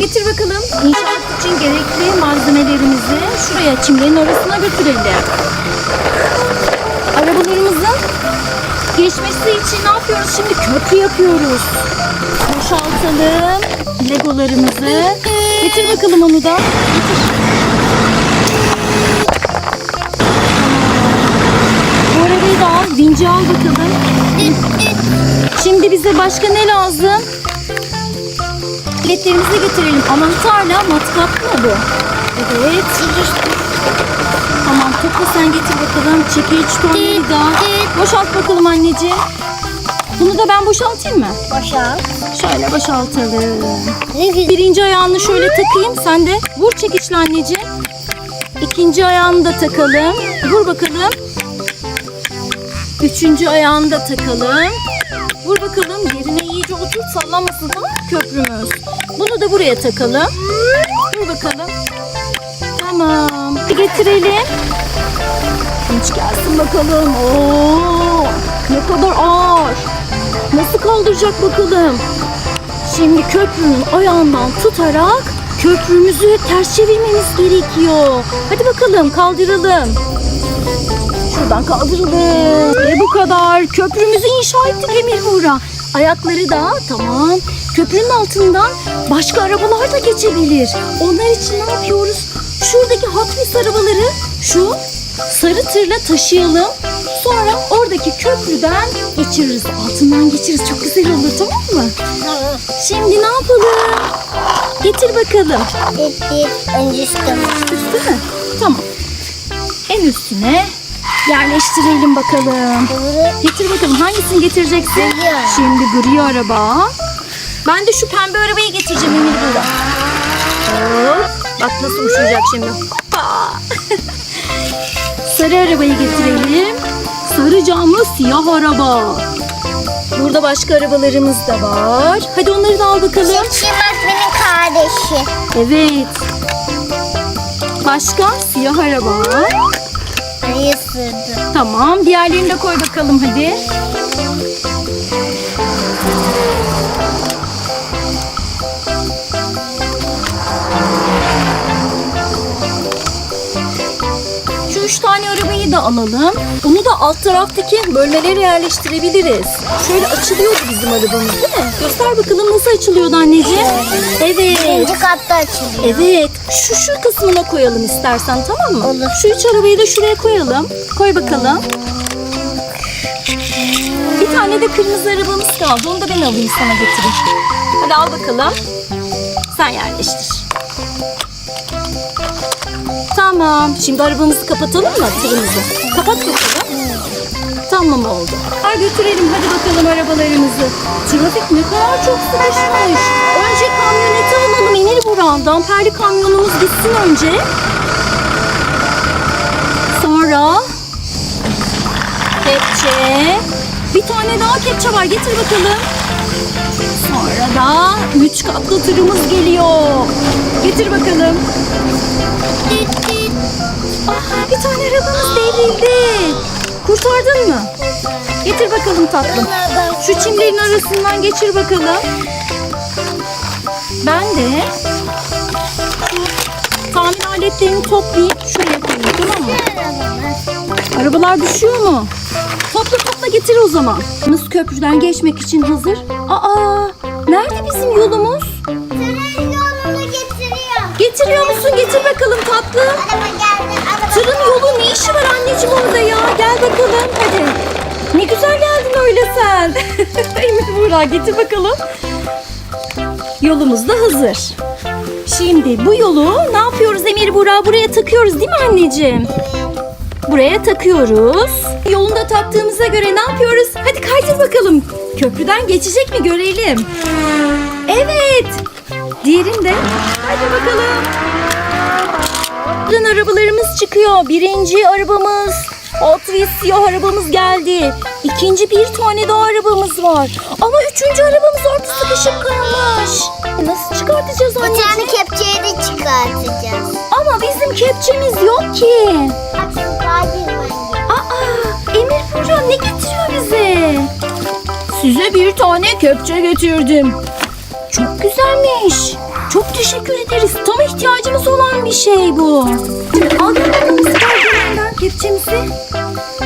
Getir bakalım. İnşaat için gerekli malzemelerimizi şuraya çimlerin arasına götürelim. Arabalarımızın geçmesi için ne yapıyoruz? Şimdi köprü yapıyoruz. Boşaltalım legolarımızı. Getir bakalım onu da. Getir. Bu arabayı da al. Vinci al bakalım. Şimdi bize başka ne lazım? Biletlerimizi getirelim. Anahtarla matkap mı bu? Evet. Tamam topla sen getir bakalım. Çekiç, tornavida. Boşalt bakalım anneciğim. Bunu da ben boşaltayım mı? Boşalt. Şöyle boşaltalım. Birinci ayağını şöyle takayım. Sen de vur çekiçle anneciğim. İkinci ayağını da takalım. Vur bakalım. Üçüncü ayağını da takalım. Vur bakalım iyice otur sallanmasın tamam mı köprümüz? Bunu da buraya takalım. Vur bakalım. Tamam. Getirelim. Hiç gelsin bakalım. Oo, ne kadar ağır. Nasıl kaldıracak bakalım. Şimdi köprünün ayağından tutarak köprümüzü ters çevirmemiz gerekiyor. Hadi bakalım kaldıralım. Şuradan kaldıralım. Ve bu kadar. Köprümüzü inşa ettik Emir Buğra. Ayakları da tamam. Köprünün altından başka arabalar da geçebilir. Onlar için ne yapıyoruz? Şuradaki Hot arabaları şu sarı tırla taşıyalım. Sonra oradaki köprüden geçiririz. Altından geçiririz. Çok güzel olur tamam mı? Şimdi ne yapalım? Getir bakalım. Bitti. Önce üstüme. Üstü mü? Tamam. En üstüne yerleştirelim bakalım. Getir bakalım hangisini getireceksin? Şimdi gri araba. Ben de şu pembe arabayı getireceğim Emir burada. Bak nasıl uçuracak şimdi. Sarı arabayı getirelim. Sarı camlı siyah araba. Burada başka arabalarımız da var. Hadi onları da al bakalım. Şimşimak benim kardeşi. Evet. Başka siyah araba. Arayı ısırdı. Tamam. Diğerlerini de koy bakalım hadi. Da alalım. Onu da alt taraftaki bölmelere yerleştirebiliriz. Şöyle açılıyordu bizim arabamız değil mi? Göster bakalım nasıl açılıyordu anneciğim. Evet. Birinci katta açılıyor. Evet. Şu şu kısmına koyalım istersen tamam mı? Olur. Şu üç arabayı da şuraya koyalım. Koy bakalım. Bir tane de kırmızı arabamız kaldı. Onu da ben alayım sana getireyim. Hadi al bakalım. Sen yerleştir. Tamam. Şimdi arabamızı kapatalım mı? Tırımızı. Kapat bakalım. Tamam oldu. Hadi götürelim hadi bakalım arabalarımızı. Trafik ne kadar çok sıkışmış. Önce kamyoneti alalım Emir Buran. Damperli kamyonumuz gitsin önce. Sonra kepçe. Bir tane daha kepçe var getir bakalım. Sonra da üç katlı tırımız geliyor. Getir bakalım. Ah, bir tane arabamız devrildi. Kurtardın mı? Getir bakalım tatlım. Şu çimlerin arasından geçir bakalım. Ben de tamir aletlerini toplayıp şuraya koyayım tamam mı? Arabalar düşüyor mu? Topla topla getir o zaman. Nasıl köprüden geçmek için hazır? Aa, bizim yolumuz? Tren yolunu getiriyor. Getiriyor musun? Getir bakalım tatlım. Araba geldi. Araba. Tırın yolu ne işi var anneciğim orada ya? Gel bakalım hadi. Ne güzel geldin öyle sen. Emir Buğra getir bakalım. Yolumuz da hazır. Şimdi bu yolu ne yapıyoruz Emir Buğra? Buraya takıyoruz değil mi anneciğim? Buraya takıyoruz. Yolunda taktığımıza göre ne yapıyoruz? Hadi kaydır bakalım. Köprüden geçecek mi görelim. Evet. Diğerinde. Hadi bakalım. Buradan arabalarımız çıkıyor. Birinci arabamız Hot Wheels siyah arabamız geldi. İkinci bir tane daha arabamız var. Ama üçüncü arabamız orada sıkışıp kalmış. Nasıl çıkartacağız anneciğim? tane kepçeyi de çıkartacağız. Ama bizim kepçemiz yok ki. Aa, Emir Burcu ne getiriyor bize? Size bir tane kepçe getirdim. Çok güzelmiş. Çok teşekkür ederiz. Tam ihtiyacımız olan bir şey bu. Al bakalım Spiderman'den kepçemizi.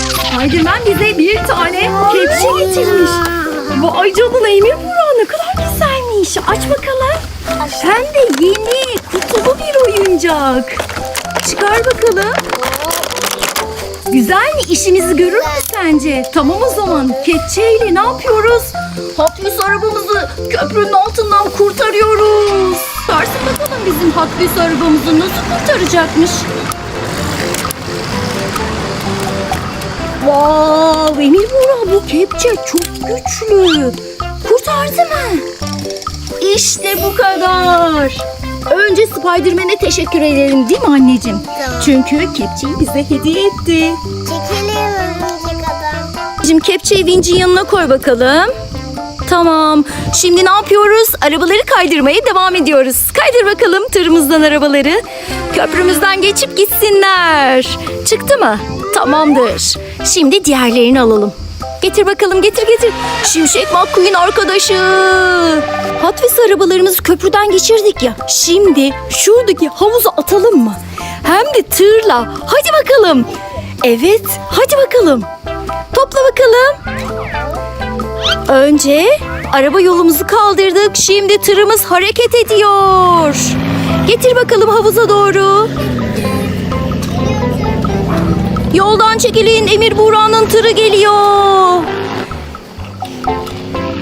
Spiderman bize bir tane kepçe getirmiş. Vay canına Emir Burak ne kadar güzelmiş. Aç bakalım. Hem de yeni kutulu bir oyuncak. Çıkar bakalım. Güzel mi? İşimizi görür mü sence? Tamam o zaman. Kepçeyle ne yapıyoruz? Hot Wheels arabamızı köprünün altından kurtarıyoruz. Sarsın bakalım bizim Hot Wheels arabamızı nasıl kurtaracakmış? Wow, Emir Burak bu kepçe çok güçlü. Kurtardı mı? İşte bu kadar. Önce Spiderman'e teşekkür edelim değil mi anneciğim? Tamam. Çünkü kepçeyi bize hediye etti. Çekelim örümcek adam. Şimdi kepçeyi vincin yanına koy bakalım. Tamam. Şimdi ne yapıyoruz? Arabaları kaydırmaya devam ediyoruz. Kaydır bakalım tırımızdan arabaları. Köprümüzden geçip gitsinler. Çıktı mı? Tamamdır. Şimdi diğerlerini alalım. Getir bakalım getir getir. Şimşek McQueen arkadaşı. Hot Wheels arabalarımızı köprüden geçirdik ya. Şimdi şuradaki havuza atalım mı? Hem de tırla. Hadi bakalım. Evet hadi bakalım. Topla bakalım. Önce araba yolumuzu kaldırdık. Şimdi tırımız hareket ediyor. Getir bakalım havuza doğru. Yoldan çekilin Emir Buğra'nın tırı geliyor.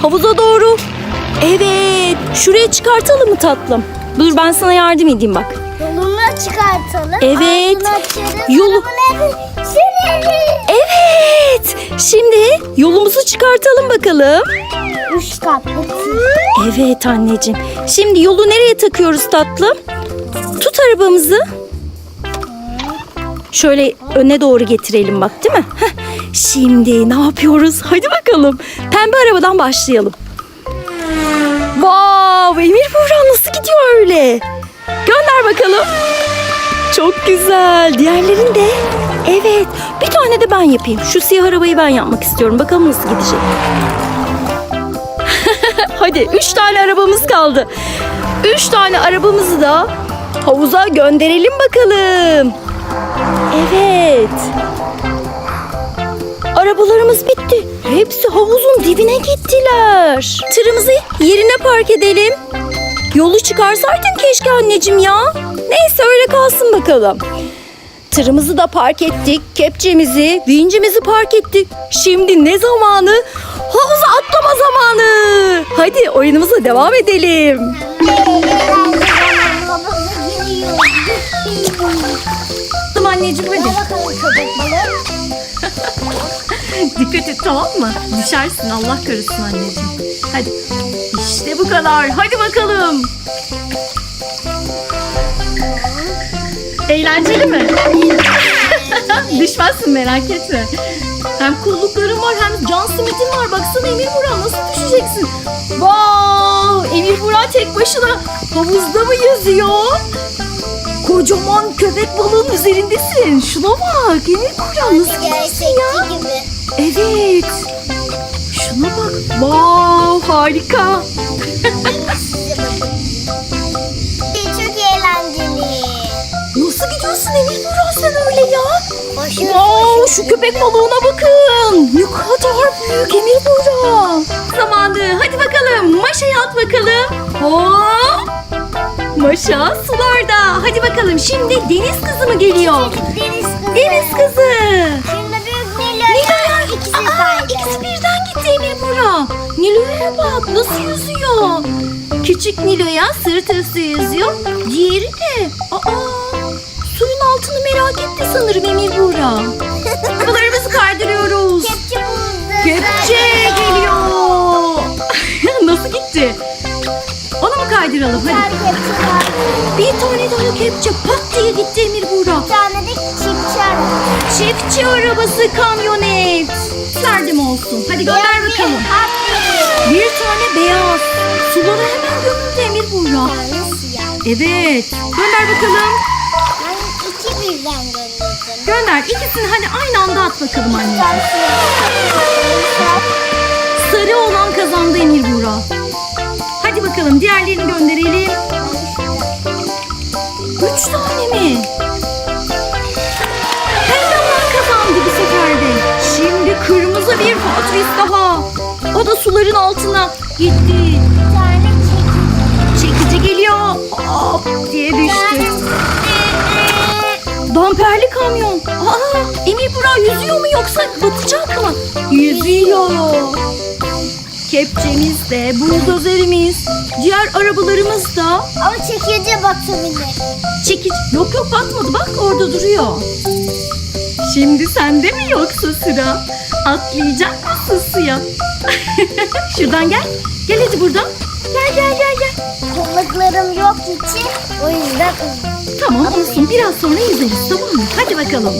Havuza doğru. Evet. Şuraya çıkartalım mı tatlım? Dur ben sana yardım edeyim bak. Yolunu çıkartalım. Evet. Süreriz. Evet. Şimdi yolumuzu çıkartalım bakalım. Üç katlı. Evet anneciğim. Şimdi yolu nereye takıyoruz tatlım? Tut arabamızı. Şöyle öne doğru getirelim bak değil mi? Heh. Şimdi ne yapıyoruz? Hadi bakalım. Pembe arabadan başlayalım. Wow, Emir Buğra nasıl gidiyor öyle? Gönder bakalım. Çok güzel. Diğerlerin de. Evet. Bir tane de ben yapayım. Şu siyah arabayı ben yapmak istiyorum. Bakalım nasıl gidecek. Hadi üç tane arabamız kaldı. Üç tane arabamızı da havuza gönderelim bakalım. Evet. Arabalarımız bitti. Hepsi havuzun dibine gittiler. Tırımızı yerine park edelim. Yolu çıkarsaydın keşke anneciğim ya. Neyse öyle kalsın bakalım. Tırımızı da park ettik. Kepçemizi, vincimizi park ettik. Şimdi ne zamanı? Havuza atlama zamanı. Hadi oyunumuza devam edelim. Anneciğim hadi. Bakalım köpek balığı. Dikkat et tamam mı? Düşersin Allah korusun anneciğim. Hadi. İşte bu kadar. Hadi bakalım. Eğlenceli mi? Düşmezsin merak etme. Hem kollukların var hem can simitin var. Baksana Emir Burak nasıl düşeceksin? Wow! Emir Burak tek başına havuzda mı yüzüyor? Kocaman köpek balığın üzerindesin. Şuna bak Emir Burak nasıl ya? Gibi. Evet. Şuna bak. Wow harika. Çok eğlenceli. Nasıl gidiyorsun Emir Burak sen öyle ya? Koşur, Wow koşur. şu köpek balığına bakın. Ne kadar büyük Emir Burak. Zamanı. Hadi bakalım. Maşa'ya at bakalım. Hop. Maşa sularda. Hadi bakalım şimdi deniz kızı mı geliyor? Deniz kızı. Deniz kızı. Şimdi büyük Nilo. Nilo'ya İkisi Aa, ikisi birden gitti Emir. Nilo'ya bak nasıl yüzüyor. Küçük Nilo'ya sırt üstü yüzüyor. Diğeri de aa, suyun altını merak etti sanırım Emir Bura. Arabalarımızı kaydırıyoruz. Kepçe buldu. Kepçe geliyor. nasıl gitti? Kaydıralım Bir tane hadi. kepçe var. Bir tane daha kepçe pat diye gitti Emir Bura. Bir tane de çiftçi araba. Çiftçi arabası kamyonet. Nerede olsun? Hadi gönder bakalım. Atlayın. Bir tane beyaz. Sulara hemen gömüldü Emir Buğra. Tane siyah. Evet. Gönder bakalım. Ben iki birden gönderdim. Gönder. İkisini hadi aynı anda at bakalım Bir anneciğim. tane siyah. Sarı olan kazandı Emir Buğra. Hadi bakalım diğerlerini gönderelim. Üç tane mi? Peygamber kazandı bu sefer. Şimdi kırmızı bir Patris daha. O da suların altına gitti. Çekici geliyor. Hop diye düştü. Damperli kamyon. Aa, Emir Burak yüzüyor mu yoksa batacak mı? Yüzüyor. Kepçemiz de, buldozerimiz, diğer arabalarımız da Ama çekici batabilir. çekici. Yok yok batmadı bak orada duruyor. Şimdi sende mi yoksa sıra? Atlayacak mısın suya? Şuradan gel. Gel hadi buradan. Gel gel gel gel. Kulaklarım yok için o yüzden Tamam olsun biraz sonra yüzeriz tamam mı? Hadi bakalım.